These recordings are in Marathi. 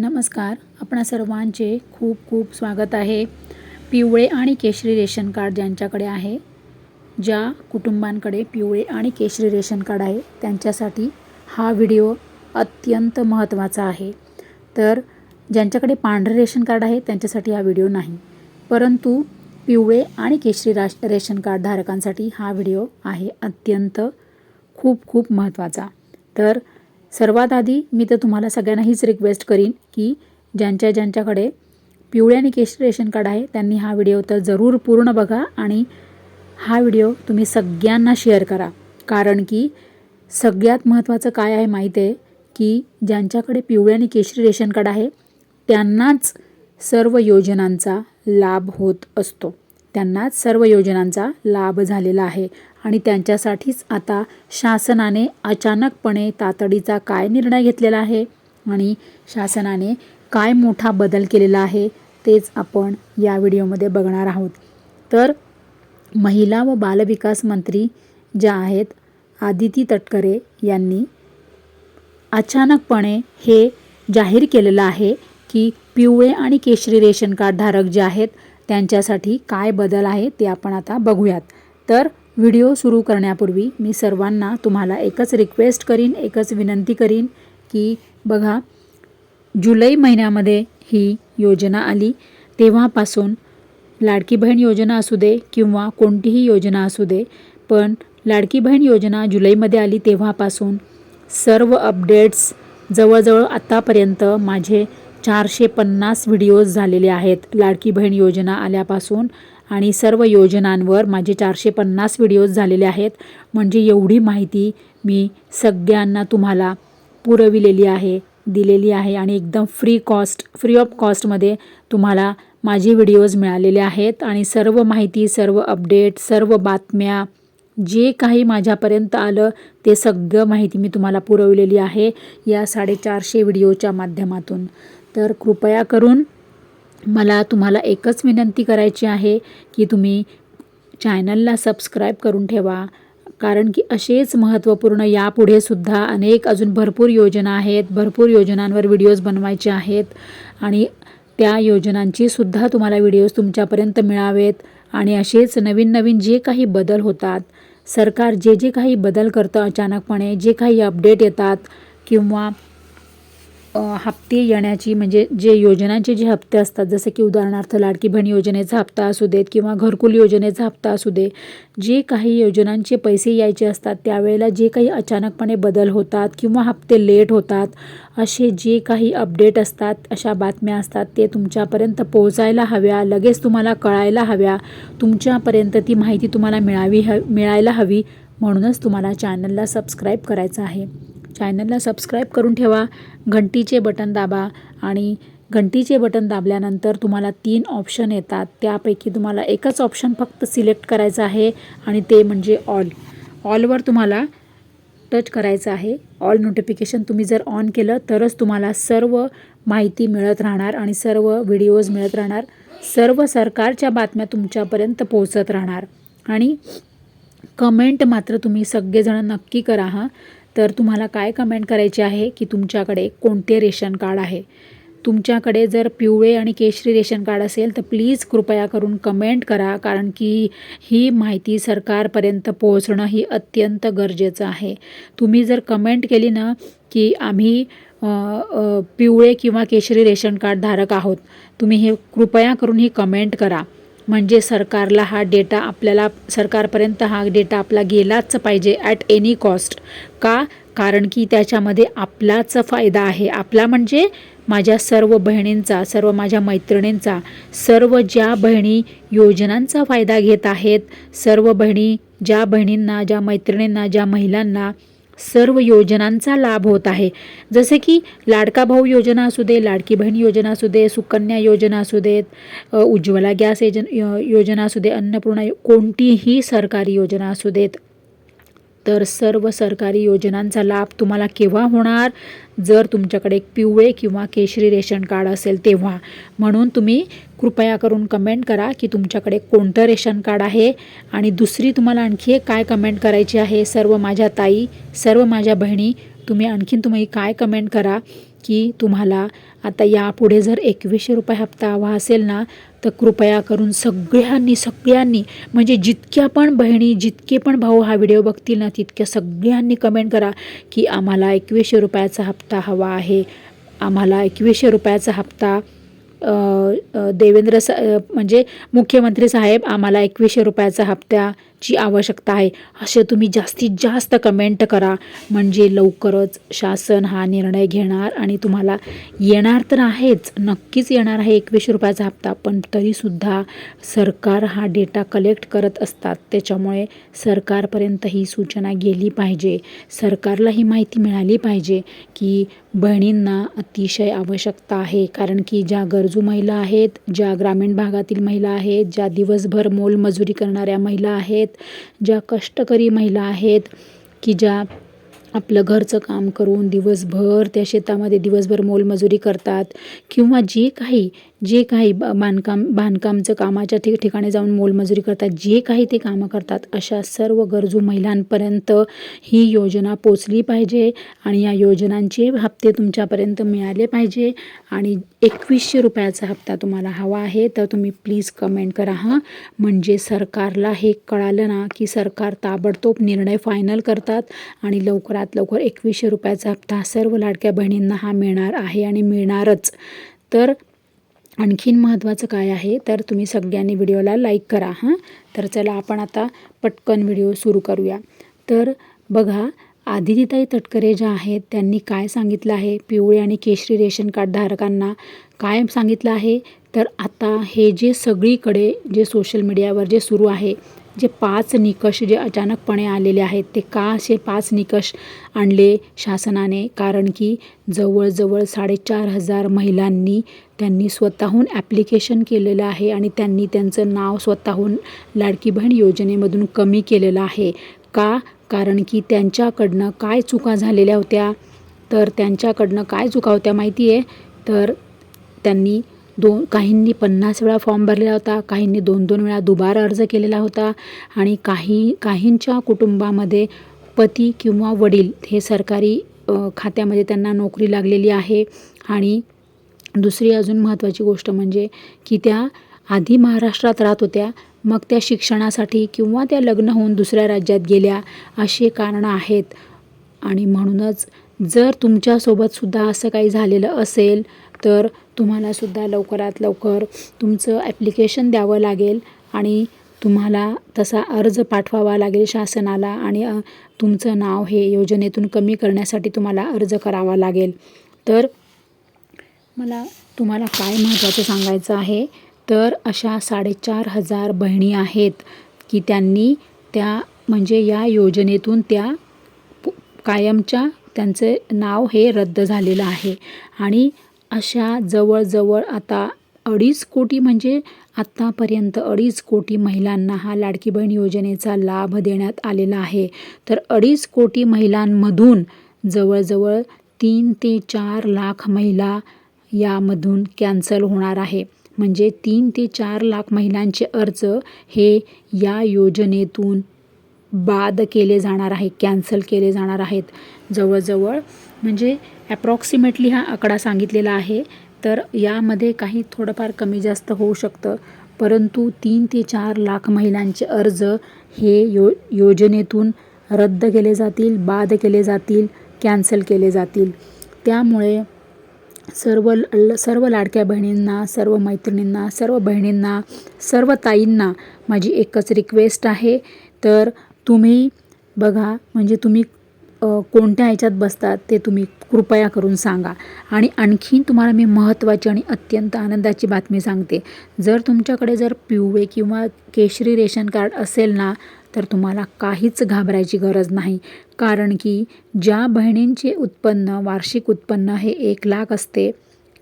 नमस्कार. आपणा सर्वांचे खूप खूप स्वागत आहे. पिवळे आणि केशरी रेशन कार्ड ज्यांच्याकडे आहे ज्या कुटुंबांकडे पिवळे आणि केशरी रेशन कार्ड आहे त्यांच्यासाठी हा व्हिडिओ अत्यंत महत्त्वाचा आहे. तर ज्यांच्याकडे पांढरे रेशन कार्ड आहे त्यांच्यासाठी हा व्हिडिओ नाही. परंतु पिवळे आणि केशरी राश रेशन कार्ड धारकांसाठी हा व्हिडिओ आहे अत्यंत खूप खूप महत्त्वाचा. तर सर्वात आधी मी तर तुम्हाला सगळ्यांना हीच रिक्वेस्ट करीन की ज्यांच्या ज्यांच्याकडे पिवळे आणि केशरी रेशन कार्ड आहे त्यांनी हा व्हिडिओ तर जरूर पूर्ण बघा आणि हा व्हिडिओ तुम्ही सगळ्यांना शेअर करा. कारण की सगळ्यात महत्त्वाचं काय आहे माहीत आहे की ज्यांच्याकडे पिवळे आणि केशरी रेशन कार्ड आहे त्यांनाच सर्व योजनांचा लाभ होत असतो. त्यांनाच सर्व योजनांचा लाभ झालेला आहे. आणि त्यांच्यासाठीच आता शासनाने अचानकपणे तातडीचा काय निर्णय घेतलेला आहे आणि शासनाने काय मोठा बदल केलेला आहे तेच आपण या व्हिडिओमध्ये बघणार आहोत. तर महिला व बालविकास मंत्री ज्या आहेत आदिती तटकरे यांनी अचानकपणे हे जाहीर केलेलं आहे की पिवळे आणि केशरी रेशन कार्डधारक जे आहेत त्यांच्यासाठी काय बदल आहे ते आपण आता बघूयात. तर व्हिडिओ सुरू करण्यापूर्वी मी सर्वांना तुम्हाला एकच रिक्वेस्ट करीन एकच विनंती करीन की बघा जुलै महिन्यामध्ये ही योजना आली तेव्हापासून लाडकी बहीण योजना असू दे किंवा कोणतीही योजना असू दे पण लाडकी बहीण योजना जुलैमध्ये आली तेव्हापासून सर्व अपडेट्स जवळजवळ आत्तापर्यंत माझे चारशे पन्नास व्हिडिओज झालेले आहेत. लाडकी बहीण योजना आल्यापासून आणि सर्व योजनांवर माझे चारशे पन्नास व्हिडिओज झालेले आहेत. म्हणजे एवढी माहिती मी सगळ्यांना तुम्हाला पुरविलेली आहे दिलेली आहे आणि एकदम फ्री कॉस्ट फ्री ऑफ कॉस्टमध्ये तुम्हाला माझे व्हिडिओज मिळालेले आहेत. आणि सर्व माहिती सर्व अपडेट सर्व बातम्या जे काही माझ्यापर्यंत आलं ते सगळं माहिती मी तुम्हाला पुरवलेली आहे या साडेचारशे व्हिडिओच्या माध्यमातून. तर कृपया करून मला तुम्हाला एकच विनंती करायची आहे की तुम्ही चॅनलला सबस्क्राईब करून ठेवा. कारण की असेच महत्त्वपूर्ण यापुढे सुद्धा अनेक अजून भरपूर योजना आहेत. भरपूर योजनांवर व्हिडिओज बनवायचे आहेत. आणि त्या योजनांची सुद्धा तुम्हाला व्हिडिओज तुमच्यापर्यंत मिळावेत. आणि असेच नवीन नवीन जे काही बदल होतात सरकार जे जे काही बदल करतं अचानकपणे जे काही अपडेट येतात किंवा हप्ते येण्याची म्हणजे जे योजनांचे जे हप्ते असतात जसं की उदाहरणार्थ लाडकी बहीण योजनेचा हप्ता असू देत किंवा घरकुल योजनेचा हप्ता असू दे जे काही योजनांचे पैसे यायचे असतात त्यावेळेला जे काही अचानकपणे बदल होतात किंवा हप्ते लेट होतात असे जे काही अपडेट असतात अशा बातम्या असतात ते तुमच्यापर्यंत पोहोचायला हव्या लगेच तुम्हाला कळायला हव्या तुमच्यापर्यंत ती माहिती तुम्हाला मिळावी ह मिळायला हवी म्हणूनच तुम्हाला चॅनलला सबस्क्राईब करायचं आहे. चॅनलला सबस्क्राईब करून ठेवा घंटीचे बटन दाबा आणि घंटीचे बटन दाबल्यानंतर तुम्हाला तीन ऑप्शन येतात. त्यापैकी तुम्हाला एकच ऑप्शन फक्त सिलेक्ट करायचं आहे आणि ते म्हणजे ऑल. ऑलवर तुम्हाला टच करायचं आहे. ऑल नोटिफिकेशन तुम्ही जर ऑन केलं तरच तुम्हाला सर्व माहिती मिळत राहणार आणि सर्व व्हिडिओज मिळत राहणार. सर्व सरकारच्या बातम्या तुमच्यापर्यंत पोहोचत राहणार. आणि कमेंट मात्र तुम्ही सगळेजण नक्की करा हां. तर तुम्हाला काय कमेंट करायचे आहे की तुमच्याकडे कोणते रेशन कार्ड आहे? तुमच्याकडे जर पिवळे आणि केशरी रेशन कार्ड असेल तर प्लीज कृपया करून कमेंट करा कारण की ही माहिती सरकारपर्यंत पोहोचणं ही अत्यंत गरजेचं आहे. तुम्ही जर कमेंट केली ना की आम्ही पिवळे किंवा केशरी रेशन कार्ड धारक आहोत तुम्ही हे कृपया करून ही कमेंट करा. म्हणजे सरकारला हा डेटा आपल्याला सरकारपर्यंत हा डेटा आपला गेलाच पाहिजे ॲट एनी कॉस्ट का? कारण की त्याच्यामध्ये आपलाच फायदा आहे. आपला म्हणजे माझ्या सर्व बहिणींचा सर्व माझ्या मैत्रिणींचा सर्व ज्या बहिणी योजनांचा फायदा घेत आहेत सर्व बहिणी ज्या बहिणींना ज्या मैत्रिणींना ज्या महिलांना सर्व योजनांचा लाभ होत आहे. जसे की लाडका भाऊ योजना असू दे लाडकी बहीण योजना असू दे सुकन्या योजना असू देत उज्ज्वला गॅस एजन योजना असू दे अन्नपूर्णा कोणतीही सरकारी योजना असू देत तर सर्व सरकारी योजनांचा लाभ तुम्हाला केव्हा होणार? जर तुमच्याकडे पिवळे किंवा केशरी रेशन कार्ड असेल तेव्हा. म्हणून तुम्ही कृपया करून कमेंट करा की तुमच्याकडे कोणतं रेशन कार्ड आहे? आणि दुसरी तुम्हाला आणखी एक काय कमेंट करायची आहे? सर्व माझ्या ताई सर्व माझ्या बहिणी तुम्ही आणखीन तुम्ही काय कमेंट करा? की तुम्हाला आता यापुढे जर एकवीसशे रुपये हप्ता हवा असेल ना तर कृपया करून सगळ्यांनी सगळ्यांनी म्हणजे जितक्या पण बहिणी जितके पण भाऊ हा व्हिडिओ बघतील ना तितक्या सगळ्यांनी कमेंट करा की आम्हाला एकवीसशे रुपयाचा हप्ता हवा आहे. आम्हाला एकवीसशे रुपयाचा हप्ता देवेंद्र स म्हणजे मुख्यमंत्री साहेब आम्हाला एकवीसशे रुपयाचा हप्ता ची आवश्यकता आहे असे तुम्ही जास्तीत जास्त कमेंट करा. म्हणजे लवकरच शासन हा निर्णय घेणार आणि तुम्हाला येणार तर आहेच नक्कीच येणार आहे एकवीसशे रुपयाचा हप्ता. पण तरीसुद्धा सरकार हा डेटा कलेक्ट करत असतात. त्याच्यामुळे सरकारपर्यंत ही सूचना गेली पाहिजे. सरकारला ही माहिती मिळाली पाहिजे की बहिणींना अतिशय आवश्यकता आहे. कारण की ज्या गरजू महिला आहेत ज्या ग्रामीण भागातील महिला आहेत ज्या दिवसभर मोलमजुरी करणाऱ्या महिला आहेत ज्या कष्टकरी महिला आहेत की ज्या आपलं घरचं काम करून दिवसभर त्या शेतामध्ये दिवसभर मोलमजुरी करतात किंवा जी काही जे काही ब बांधकाम बांधकामचं कामाच्या ठिक ठिकाणी जाऊन मोलमजुरी करतात जे काही ते कामं करतात अशा सर्व गरजू महिलांपर्यंत ही योजना पोचली पाहिजे आणि या योजनांचे हप्ते तुमच्यापर्यंत मिळाले पाहिजे. आणि एकवीसशे रुपयाचा हप्ता तुम्हाला हवा आहे तर तुम्ही प्लीज कमेंट करा हां. म्हणजे सरकारला हे कळालं ना की सरकार ताबडतोब निर्णय फायनल करतात आणि लवकरात लवकर एकवीसशे रुपयाचा हप्ता सर्व लाडक्या बहिणींना हा मिळणार आहे आणि मिळणारच. तर आणखीन महत्त्वाचं काय आहे तर तुम्ही सगळ्यांनी व्हिडिओला लाईक करा हां. तर चला आपण आता पटकन व्हिडिओ सुरू करूया. तर बघा आदितीताई तटकरे ज्या आहेत त्यांनी काय सांगितलं आहे? पिवळे आणि केशरी रेशन कार्ड धारकांना काय सांगितलं आहे? तर आता हे जे सगळीकडे जे सोशल मीडियावर जे सुरू आहे जे पाच निकष जे अचानकपणे आलेले आहेत ते का असे पाच निकष आणले शासनाने? कारण की जवळजवळ साडेचार हजार महिलांनी त्यांनी स्वतःहून ॲप्लिकेशन केलेलं आहे आणि त्यांनी त्यांचं नाव स्वतःहून लाडकी बहीण योजनेमधून कमी केलेलं आहे. का? कारण की त्यांच्याकडनं काय चुका झालेल्या होत्या? तर त्यांच्याकडनं काय चुका होत्या माहिती आहे तर त्यांनी दोन काहींनी पन्नास वेळा फॉर्म भरलेला होता काहींनी दोन दोन वेळा दुबार अर्ज केलेला होता आणि काही काहींच्या कुटुंबामध्ये पती किंवा वडील हे सरकारी खात्यामध्ये त्यांना नोकरी लागलेली आहे. आणि दुसरी अजून महत्त्वाची गोष्ट म्हणजे की त्या आधी महाराष्ट्रात राहत होत्या मग त्या शिक्षणासाठी किंवा त्या लग्न होऊन दुसऱ्या राज्यात गेल्या अशी कारणं आहेत. आणि म्हणूनच जर तुमच्यासोबतसुद्धा असं काही झालेलं असेल तर तुम्हालासुद्धा लवकरात लवकर तुमचं ॲप्लिकेशन द्यावं लागेल आणि तुम्हाला तसा अर्ज पाठवावा लागेल शासनाला आणि तुमचं नाव हे योजनेतून कमी करण्यासाठी तुम्हाला अर्ज करावा लागेल. तर मला तुम्हाला काय महत्त्वाचं सांगायचं आहे? तर अशा साडेचार हजार बहिणी आहेत की त्यांनी त्या म्हणजे या योजनेतून त्या कायमच्या त्यांचे नाव हे रद्द झालेलं आहे. आणि अशा जवळजवळ आता अडीच कोटी म्हणजे आत्तापर्यंत अडीच कोटी महिलांना हा लाडकी बहीण योजनेचा लाभ देण्यात आलेला आहे. तर अडीच कोटी महिलांमधून जवळजवळ तीन ते चार लाख महिला यामधून कॅन्सल होणार आहे. म्हणजे तीन ते चार लाख महिलांचे अर्ज हे या योजनेतून बाद केले जाणार आहे कॅन्सल केले जाणार आहेत जवळजवळ. म्हणजे ॲप्रॉक्सिमेटली हा आकडा सांगितलेला आहे. तर यामध्ये काही थोडंफार कमी जास्त होऊ शकतं. परंतु तीन ते चार लाख महिलांचे अर्ज हे यो योजनेतून रद्द केले जातील बाद केले जातील कॅन्सल केले जातील. त्यामुळे सर्व ल सर्व लाडक्या बहिणींना सर्व मैत्रिणींना सर्व बहिणींना सर्व ताईंना माझी एकच रिक्वेस्ट आहे. तर तुम्ही बघा म्हणजे तुम्ही कोणत्या ह्याच्यात बसतात ते तुम्ही कृपया करून सांगा. आणि आणखीन तुम्हाला मी महत्त्वाची आणि अत्यंत आनंदाची बातमी सांगते. जर तुमच्याकडे जर पिवळे किंवा केशरी रेशन कार्ड असेल ना तर तुम्हाला काहीच घाबरायची गरज नाही. कारण की ज्या बहिणींचे उत्पन्न वार्षिक उत्पन्न हे एक लाख असते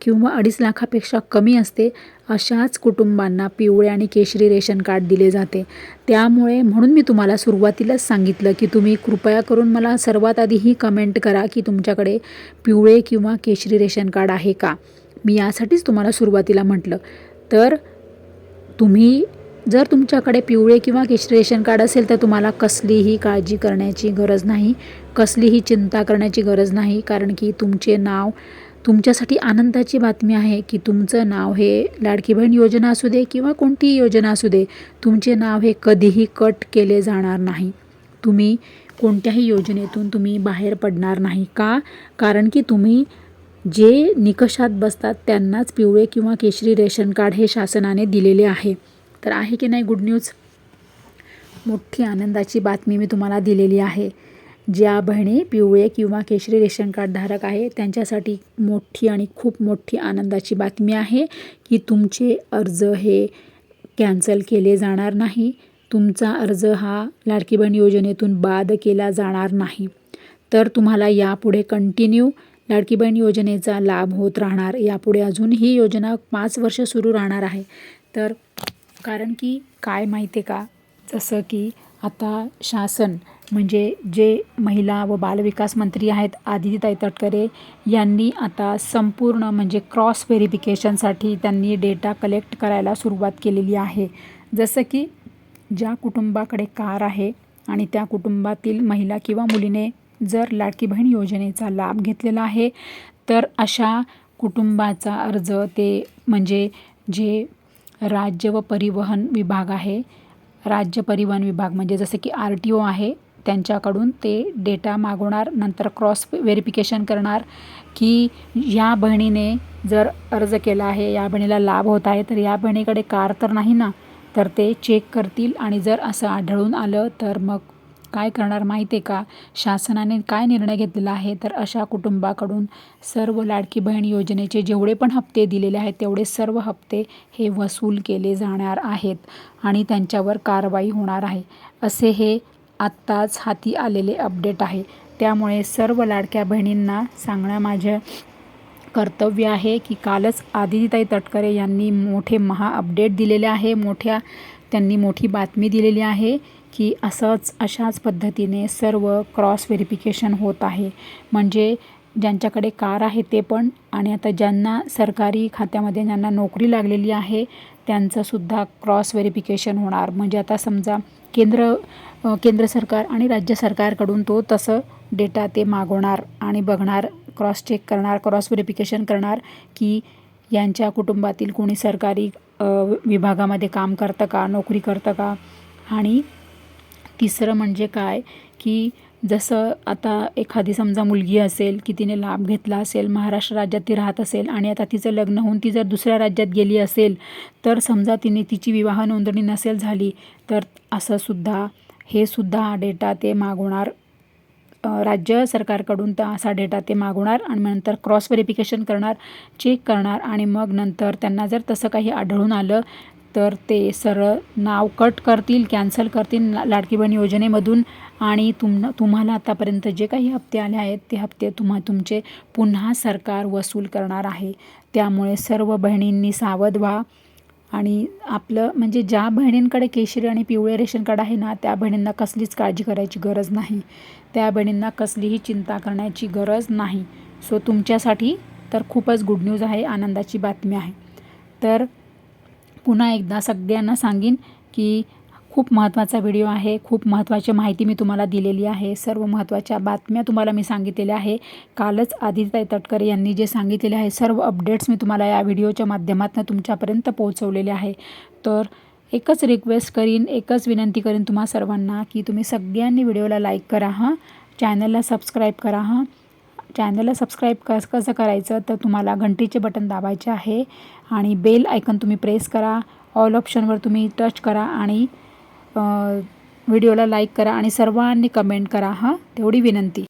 किंवा अडीच लाखापेक्षा कमी असते अशाच कुटुंबांना पिवळे आणि केशरी रेशन कार्ड दिले जाते. त्यामुळे म्हणून मी तुम्हाला सुरुवातीलाच सांगितलं की तुम्ही कृपया करून मला सर्वात आधी ही कमेंट करा की तुमच्याकडे पिवळे किंवा केशरी रेशन कार्ड आहे का? मी यासाठीच तुम्हाला सुरुवातीला म्हटलं. तर तुम्ही जर तुमच्याकडे पिवळे किंवा केशरी रेशन कार्ड असेल तर तुम्हाला कसलीही काळजी करण्याची गरज नाही कसलीही चिंता करण्याची गरज नाही कारण की तुमचे नाव तुमच्यासाठी आनंदाची बातमी आहे की तुमचं नाव हे लाडकी बहीण योजना असू दे किंवा कोणतीही योजना असू दे तुमचे नाव हे कधीही कट केले जाणार नाही. तुम्ही कोणत्याही योजनेतून तुम्ही बाहेर पडणार नाही का? कारण की तुम्ही जे निकषात बसतात त्यांनाच पिवळे किंवा केशरी रेशन कार्ड हे शासनाने दिलेले आहे. तर आहे की नाही गुड न्यूज? मोठी आनंदाची बातमी मी तुम्हाला दिलेली आहे. ज्या बहिणी पिवळे किंवा केशरी रेशन कार्ड धारक आहे त्यांच्यासाठी मोठी आणि खूप मोठी आनंदाची बातमी आहे की तुमचे अर्ज हे कॅन्सल केले जाणार नाही. तुमचा अर्ज हा लाडकी बहीण योजनेतून बाद केला जाणार नाही. तर तुम्हाला यापुढे कंटिन्यू लाडकी बहीण योजनेचा लाभ होत राहणार. यापुढे अजून ही योजना पाच वर्ष सुरू राहणार आहे. तर कारण की काय माहिती आहे का? जसं की आता शासन म्हणजे जे महिला व बालविकास मंत्री आहेत आदितीताई तटकरे यांनी आता संपूर्ण म्हणजे क्रॉस व्हेरिफिकेशनसाठी त्यांनी डेटा कलेक्ट करायला सुरुवात केलेली आहे. जसं की ज्या कुटुंबाकडे कार आहे आणि त्या कुटुंबातील महिला किंवा मुलीने जर लाडकी बहीण योजनेचा लाभ घेतलेला आहे तर अशा कुटुंबाचा अर्ज ते म्हणजे जे राज्य व परिवहन विभाग आहे राज्य परिवहन विभाग म्हणजे जसं की आर टी ओ आहे त्यांच्याकडून ते डेटा मागवणार नंतर क्रॉस व्हेरिफिकेशन करणार की या बहिणीने जर अर्ज केला आहे या बहिणीला लाभ होत आहे तर या बहिणीकडे कार तर नाही ना? तर ते चेक करतील आणि जर असं आढळून आलं तर मग काय करणार माहिती आहे का? शासनाने काय निर्णय घेतलेला आहे? तर अशा कुटुंबाकडून सर्व लाडकी बहीण योजनेचे जेवढे पण हप्ते दिलेले आहेत तेवढे सर्व हप्ते हे वसूल केले जाणार आहेत आणि त्यांच्यावर कारवाई होणार आहे. असे हे आत्ताच हाती आलेले अपडेट आहे. त्यामुळे सर्व लाडक्या बहिणींना सांगणं माझं कर्तव्य आहे की कालच आदितीताई तटकरे यांनी मोठे महा अपडेट दिलेले आहे. मोठ्या त्यांनी मोठी बातमी दिलेली आहे की असंच अशाच पद्धतीने सर्व क्रॉस व्हेरिफिकेशन होत आहे. म्हणजे ज्यांच्याकडे कार आहे ते पण आणि आता ज्यांना सरकारी खात्यामध्ये ज्यांना नोकरी लागलेली आहे त्यांचंसुद्धा क्रॉस व्हेरिफिकेशन होणार. म्हणजे आता समजा केंद्र केंद्र सरकार आणि राज्य सरकारकडून तो तसं डेटा ते मागवणार आणि बघणार क्रॉस चेक करणार क्रॉस व्हेरिफिकेशन करणार की यांच्या कुटुंबातील कोणी सरकारी विभागामध्ये काम करतं का नोकरी करतं का? आणि तिसरं म्हणजे काय की जसं आता एखादी समजा मुलगी असेल की तिने लाभ घेतला असेल महाराष्ट्र राज्यात ती राहत असेल आणि आता तिचं लग्न होऊन ती जर दुसऱ्या राज्यात गेली असेल तर समजा तिने तिची विवाह नोंदणी नसेल झाली तर असंसुद्धा हे सुद्धा डेटा ते मागवणार राज्य सरकारकडून तर असा डेटा ते मागवणार आणि नंतर क्रॉस व्हेरिफिकेशन करणार चेक करणार आणि मग नंतर त्यांना जर तसं काही आढळून आलं तर ते सरळ नाव कट करतील कॅन्सल करतील लाडकी बहीण योजनेमधून. आणि तुम तुम्हाला आतापर्यंत जे काही हप्ते आले आहेत ते हप्ते तुम्हा तुमचे पुन्हा सरकार वसूल करणार आहे. त्यामुळे सर्व बहिणींनी सावध व्हा. आणि आपलं म्हणजे ज्या बहिणींकडे केशरी आणि पिवळे रेशन कार्ड आहे ना त्या बहिणींना कसलीच काळजी करायची गरज नाही. त्या बहिणींना कसलीही चिंता करण्याची गरज नाही. सो तुमच्यासाठी तर खूपच गुड न्यूज आहे आनंदाची बातमी आहे. तर पुन्हा एकदा सगळ्यांना सांगेन की खूप महत्त्वाचा व्हिडिओ आहे खूप महत्त्वाची माहिती मी तुम्हाला दिलेली आहे. सर्व महत्त्वाच्या बातम्या तुम्हाला मी सांगितलेल्या आहे. कालच आदित्य तटकरे यांनी जे सांगितलेले आहे सर्व अपडेट्स मी तुम्हाला या व्हिडिओच्या माध्यमातून तुमच्यापर्यंत पोहोचवलेले आहे. तर एकच रिक्वेस्ट करीन एकच विनंती करीन तुम्हा सर्वांना की तुम्ही सगळ्यांनी व्हिडिओला लाईक करा हां. चॅनलला सबस्क्राईब करा हां. चॅनलला सबस्क्राईब कस कसं करायचं तर तुम्हाला घंटीचे बटन दाबायचे आहे आणि बेल आयकन तुम्ही प्रेस करा. ऑल ऑप्शनवर तुम्ही टच करा आणि व्हिडिओला लाईक करा आणि सर्वांनी कमेंट करा हां. तेवढी विनंती.